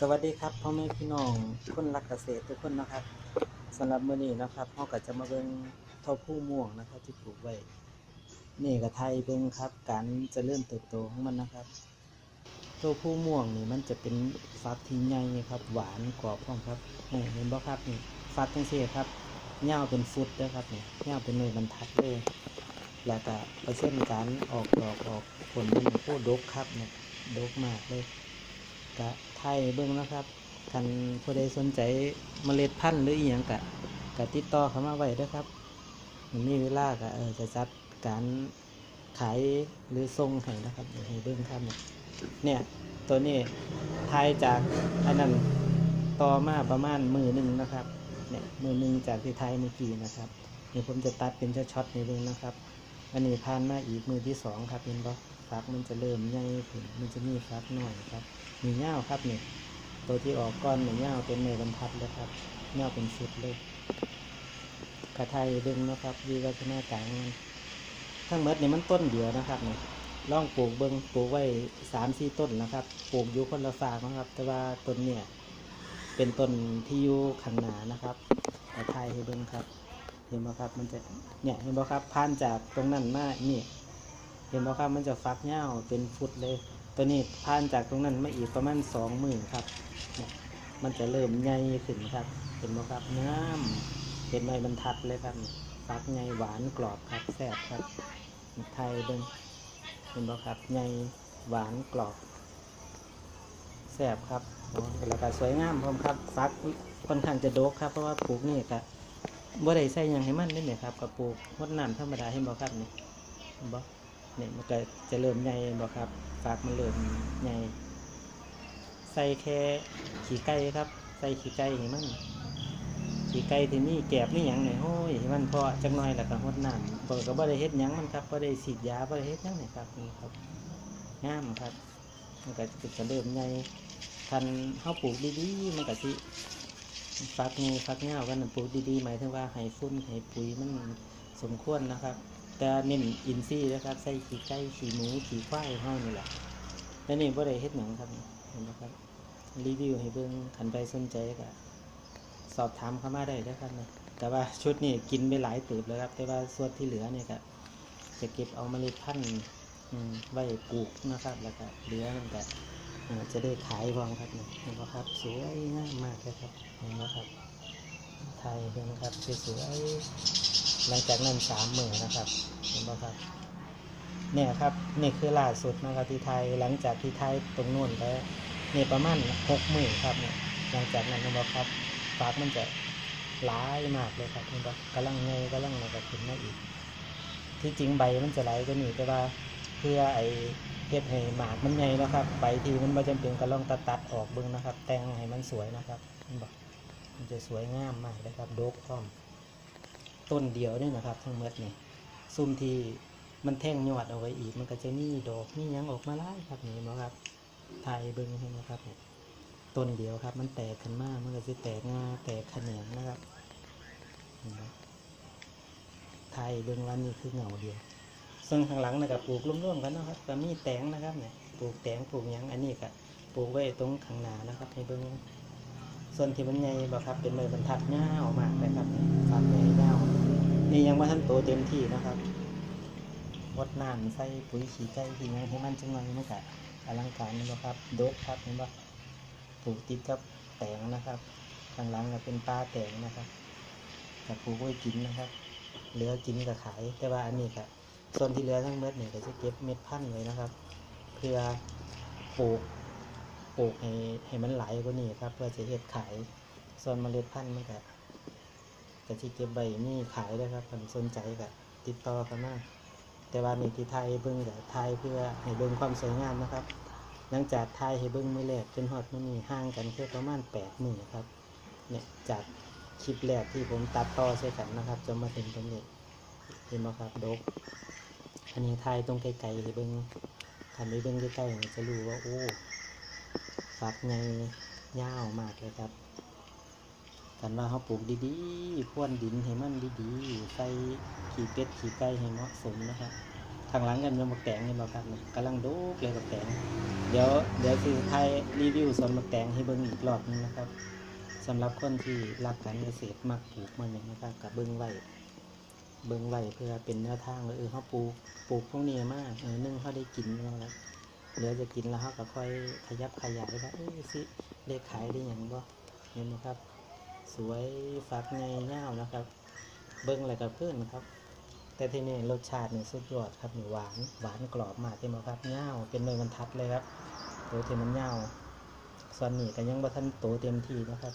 สวัสดีครับพ่อแม่พี่น้องคนรักเกษตรทุกคนนะครับสำหรับมื้อนี้นะครับเราก็จะมาเบิ่งเท่าผู้ม่วงนะครับ ที่ปลูกไว้นี่ก็ไทยเบิ่งครับ การจะเริ่มเติบโตของมันนะครับเท่าผู้ม่วงนี่มันจะเป็นฟักที่ใหญ่ครับ หวานกรอบพร้อมครับนี่เห็นบ่ครับนี่ฟักจังซี่ครับยาเป็นฟุตเด้อครับนี่ยาเป็นหน่วยบรรทัดเลยแล้วก็เปอร์เซ็นต์การออกดอกออกผลมันโคตรดกครับเนี่ยดกมากเลยกะ ทยเบิ่งนะครับคันผู้ใดสนใจเมล็ดพันธุ์หรืออีหยังกะกะติดต่อเข้ามาไว้ด้อครับมันมีเวลากะเออจะจัดการขายหรือส่งให้นะครับเดี๋ยวให้เบิ่งครับเนี่ยเนี่ยตัวนี้ไทยจากอันนั้นต่อมาประมาณมือหนึ่งนะครับเนี่ยมือหนึ่งจากที่ไทยเมื่อกี้นะครับนี่ผมจะตัดเป็นช็อตๆในเบิ่งนะครับ อันนี้ผ่านมาอีกมือที่สองครับเห็นบ่ฟักมันจะเริ่มใหญ่ขึ้นมันจะมีฟักหน่อยครับ มีเง่าครับเนี่ยตัวที่ออกก้อนมีเง่าเป็นเมบรรทัดเลยครับเง่าเป็นชุดเลยกระไทยเบิ่งนะครับวีวัฒนาการมันทั้งหมดนี่มันต้นเดียวนะครับเนี่ยล่องปลูกเบิ่งปลูกไว้สามสี่ต้นนะครับ ปลูกอยู่คนละฝากนะครับ แต่ว่าต้นเนี่ยเป็นต้นที่อยู่ข้างหนานะครับกระไทยให้เบิงครับ เห็นไหมครับ มันจะเนี่ยเห็นไหมครับผ่านจากตรงนั้นมานี่ เห็นไหมครับมันจะฟักเง่าเป็นฟุตเลย ตัวนี้ผ่านจากตรงนั้นมาอีกประมาณสองหมื่นครับเนี่ยมันจะเริ่มใหญ่ขึ้นครับ เห็นไหมครับน้ำเป็นใบบรรทัดเลยครับฟักใหญ่หวานกรอบครับแซ่บครับไทยเดินเห็นไหมครับใหญ่หวานกรอบแซ่บครับโอ้แล้วก็สวยงามพร้อมครับฟักค่อนข้างจะโดกครับ เพราะว่าปลูกนี่ก็บ่ ได้ใส่ยังให้มันนี่เนี่ยครับกับปลูกมดน้ำธรรมดาเห็นบ่ครับนี่เห็นบ่เนี่ยมันก็จะเริ่มใหญ่บ่ครับฟากมันเริ่มใหญ่ใส่แค่ขี้ไก่ครับ ใส่ขี้ไก่ให้มันขี้ไก่ที่นี่แกบนี่หยังเนี่ยโอ้ยให้มันพอจักหน่อยแล้วก็หดน้ำบ่ก็บ่ได้เฮ็ดหยังมันครับบ่ได้ฉีดยาบ่ได้เฮ็ดหยังนี่ครับนี่ครับงามครับมันก็จะเริ่มใหญ่คันเฮาปลูกดีๆมันก็สิ ฟักงูฟักเงากันปลูกดีๆหมายถึงว่าให้ฟุ้นให้ปุ๋ยมันสมควรนะครับ แต่เน้นอินซี่นะครับใส่ขี้ไก่ขี้หมูขี้ควายเฮานี่แหละแล้วนี่บ่ได้เฮ็ดหยังครับเห็นไหมครับรีวิวให้เบิ่งคันไปสนใจก็สอบถามเข้ามาได้นะครับนะแต่ว่าชุดนี้กินไปหลายตืบแล้วครับ แต่ว่าส่วนที่เหลือเนี่ยก็จะเก็บเอาเมล็ดพันธุ์ไว้ปลูกนะครับ แล้วก็เหลือมันก็อ่า จะได้ขายพร้อมครับเนี่ยเห็นไหมครับสวยงามมากเลยครับเห็นไหมครับไทยเห็นไหมครับสวยๆหลังจากนั้นสามหมื่นนะครับเห็นไหมครับเนี่ยครับนี่คือล่าสุดนะครับที่ไทยหลังจากที่ไทยตรงนู้นแล้วเนี่ประมาณหกหมื่นครับเนี่ยหลังจากนั้นเห็นไหมครับฟากมันจะร้ายมากเลยครับเห็นไหมกำลังไงยกำลังอะไรก็ขึ้นมาอีก ที่จริงใบมันจะไหลก็หนีแต่ว่า พื่อไอ้เฮ็ดให้หมากมันใหญ่แล้วครับ ใบที่มันไม่จำเป็นก็ลองตัดตัดออกเบิ่งนะครับ แต่งให้มันสวยนะครับเห็นบ่มันจะสวยงามมากเลยครับดกพร้อมต้นเดียวเนี่ยนะครับ ทั้งหมดนี่ซุ่มที่มันแท่งยอดเอาไว้อีก มันก็จะมีดอกมีหยังออกมาหลายครับนี่นะครับถ่ายเบิ้งให้นะครับต้นเดียวครับ มันแตกขึ้นมากมันก็จะแตกงาแตกแขนงนะครับไหมถ่ายเบิ้งวันนี้คือเหงาเดียว ซึ่งข้างหลังนะครับปลูกร่วมๆกันนะครับก็มีแตงนะครับเนี่ยปลูกแตงปลูกยังอันนี้ก็ปลูกไว้ตรงข้างหน้านะครับให้เบิ้งส่วนที่มันใหญ่บ่ครับเป็นใบบรรทัดยาวมากเลยครับฝักใหญ่ยานี่ยังว่าท่านโตเต็มที่นะครับวดน้ำใส่ปุ๋ยขี้ไก่ขี้หยังให้มันจังหน่อยมันก็อลังการนี่บ่ครับโดกครับเห็นบ่ปลูกติดกับแตงนะครับข้างหลังก็เป็นปลาแตงนะครับกับปลูกไว้กินนะครับ เหลือกินก็ขายแต่ว่าอันนี้ก็ ส่วนที่เหลือทั้งหมดเนี่ยก็จะเก็บเม็ดพันธุ์ไว้นะครับ เพื่อปลูกปลูกให้ให้มันไหลกว่านี้ครับ เพื่อจะเฮ็ดขายส่วนเมล็ดพันธุ์มันก็ก็ที่เก็บใบนี่ขายได้ครับผมสนใจก็ติดต่อกันมาแต่ว่านี่ที่ไทยเบิ้งกับไทยเพื่อให้เบิ้งความสวยงามนะครับ หลังจากไทยให้เบิ้งมือแรกจนฮอดมือนี้ห่างกันแค่ประมาณแปดหมือครับเนี่ยจากคลิปแรกที่ผมตัดต่อใส่กันนะครับจนมาถึงตรงนี้เห็นไหมครับดก อันนี้ไทยตรงไกลๆให้เบิ้งคันไปเบิ้งใกล้ๆเนี่ยจะรู้ว่าโอ้ฝักในยาวมากเลยครับกันว่าเขาปลูกดีๆพ่วนดินให้มันดีๆใส่ขี้เป็ดขี้ไก่ให้เหมาะสมนะครับทางหลังกันยังบักแตงนี่บ่ครับกำลังดกเลยบักแตงเดี๋ยวเดี๋ยวสิไทยรีวิวสวนบักแตงให้เบิ่งอีกรอบหนึงนะครับสำหรับคนที่รักการเกษตรมักปลูกมันอย่างนะครับกับเบิ่งไว้ เบิ่งไว้เพื่อเป็นแนวทางว่าเออเฮาปลูกปลูกพวกนี้มากเออนึ่งเฮาได้กินนะครับเดี๋ยวจะกินแล้วเฮาก็ค่อยขยับขยายว่าเออสิได้ขายได้หยังบ่เห็นไหมครับ สวยฟักใหญ่านะครับ เบิ่งอะไรกับเพื่อนครับ แต่ที่นี่รสชาติเนี่ยสุดยอดครับนี่หวานหวานกรอบมากที่มครับเงาเป็นเนยบรรทัดเลยครับตัวที่มันเงาส่วนนี้ก็ยังบ่ทันโตเต็มที่นะครับ